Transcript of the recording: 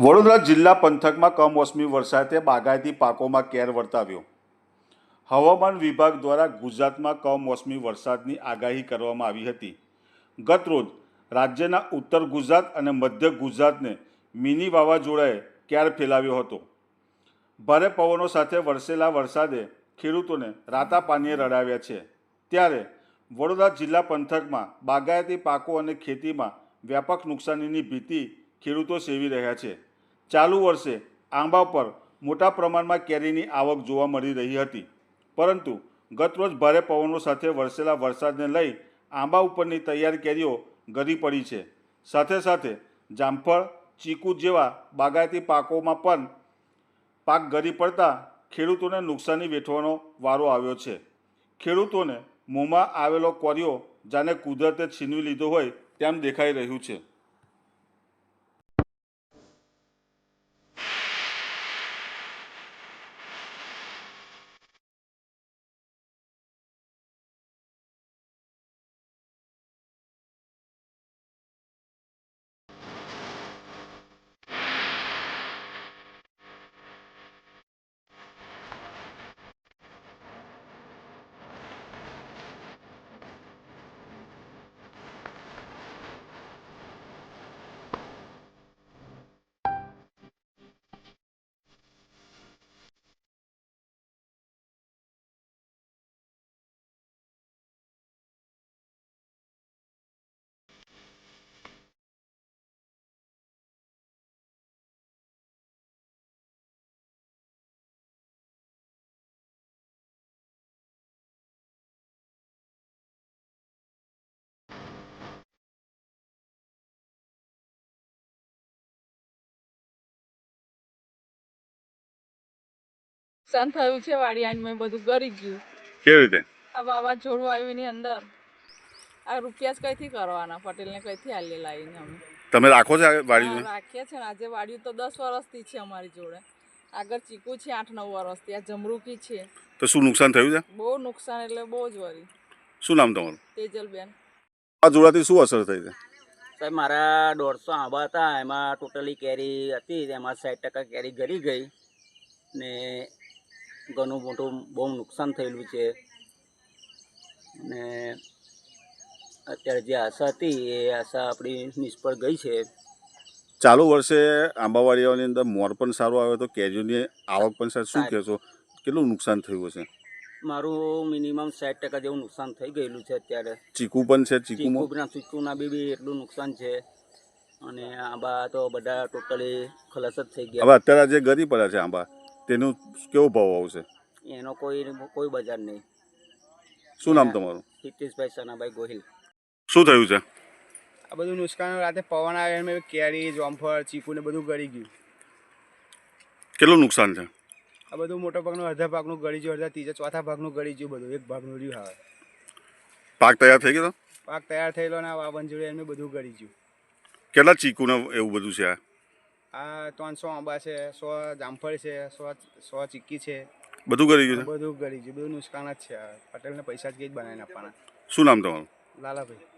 વડોદરા જિલ્લા પંથકમાં કમોસમી વરસાદે બાગાયતી પાકોમાં કેર વર્તાવ્યો. હવામાન વિભાગ દ્વારા ગુજરાતમાં કમોસમી વરસાદની આગાહી કરવામાં આવી હતી. ગતરોજ રાજ્યના ઉત્તર ગુજરાત અને મધ્ય ગુજરાતને મિની વાવાઝોડાએ કેર ફેલાવ્યો હતો. ભારે પવનો સાથે વરસેલા વરસાદે ખેડૂતોને રાતા પાણીએ રડાવ્યા છે. ત્યારે વડોદરા જિલ્લા પંથકમાં બાગાયતી પાકો અને ખેતીમાં વ્યાપક નુકસાનીની ભીતિ ખેડૂતો સેવી રહ્યા છે. ચાલુ વર્ષે આંબા પર મોટા પ્રમાણમાં કેરીની આવક જોવા મળી રહી હતી. પરંતુ ગતરોજ ભારે પવનો સાથે વરસેલા વરસાદને લઈ આંબા ઉપરની તૈયાર કેરીઓ ગરી પડી છે. સાથે સાથે જામફળ, ચીકુ જેવા બાગાયતી પાકોમાં પણ પાક ગરી પડતા ખેડૂતોને નુકસાની વેઠવાનો વારો આવ્યો છે. ખેડૂતોને મોંમાં આવેલો કોરિયો જાણે કુદરતે છીનવી લીધો હોય તેમ દેખાઈ રહ્યું છે. નુકસાન થયું છે વાડિયાનમાં બધું ગરી ગયું. કેવી રીતે? આ વાવાઝોડું આવ્યું એની અંદર. આ રૂપિયા જ કઈથી કરવાના? પટેલને કઈથી આલે લાવીને અમે? તમે રાખો છો વાડિયું રાખીએ છે ને. આજે વાડિયું તો દસ વર્ષથી છે અમારી જોડે. આગળ ચીકુ છે આઠ નવ વર્ષથી. આ જમરૂકી છે. તો શું નુકસાન થયું છે? બહુ નુકસાન એટલે બહુ જ વરી શું નામ તમારું? તેજલબેન. આ જોડાથી શું અસર થઈ છે? સાહેબ મારા દોઢસો આંબા હતા. એમાં ટોટલી કેરી હતી. એમાં સાઠ ટકા કેરી ગરી ગઈ. ને ઘણું મોટું બહુ નુકસાન થયેલું છે. અને અત્યારે જે આશા હતી એ આશા આપણી નિષ્ફળ ગઈ છે. ચાલુ વર્ષે આંબાવાડીઓની અંદર મોર પણ સારું આવે તો કેરીઓની આવક પણ સારી. શું કહેશો? કેટલું નુકસાન થયું હશે? મારું મિનિમમ સાઠ ટકા જેવું નુકસાન થઈ ગયેલું છે અત્યારે. ચીકુ પણ છે ચીકુના ચીકુના બી બી એટલું નુકસાન છે. અને આંબા તો બધા ટોટલી ખલાસ જ થઈ હવે અત્યારે જે ગરી પડ્યા છે આંબા તેનું કેવો ભાવ આવશે? એનો કોઈ કોઈ બજાર નહીં. શું નામ તમારું? હિતેશભાઈ સનાભાઈ ગોહિલ. શું થયું છે? આ બધું નુકસાન રાતે પવન આવે એમાં કેરી જોમફળ ચીકુ ને બધું ગળી ગયું. કેટલું નુકસાન છે? આ બધું મોટા ભાગનું અડધા ભાગનું ગળી ગયું અડધા ત્રીજા ચોથા ભાગનું ગળી ગયું બધું એક ભાગનું રહ્યું આવે પાક તૈયાર થઈ ગયો પાક તૈયાર થયેલો ને આ વાવન જોડે એમને બધું ગળી ગયું. કેટલા ચીકુને એવું બધું છે આ? આ ત્રણસો આંબા છે સો જામફળ છે સો સો ચીક્કી છે. બધું કરી ગયું છે? બધું કરી ગયું બધું નુકસાન જ છે. આ પટેલને પૈસા જ કંઈ જ બનાવીને આપવાના. શું નામ તમારું? લાલાભાઈ.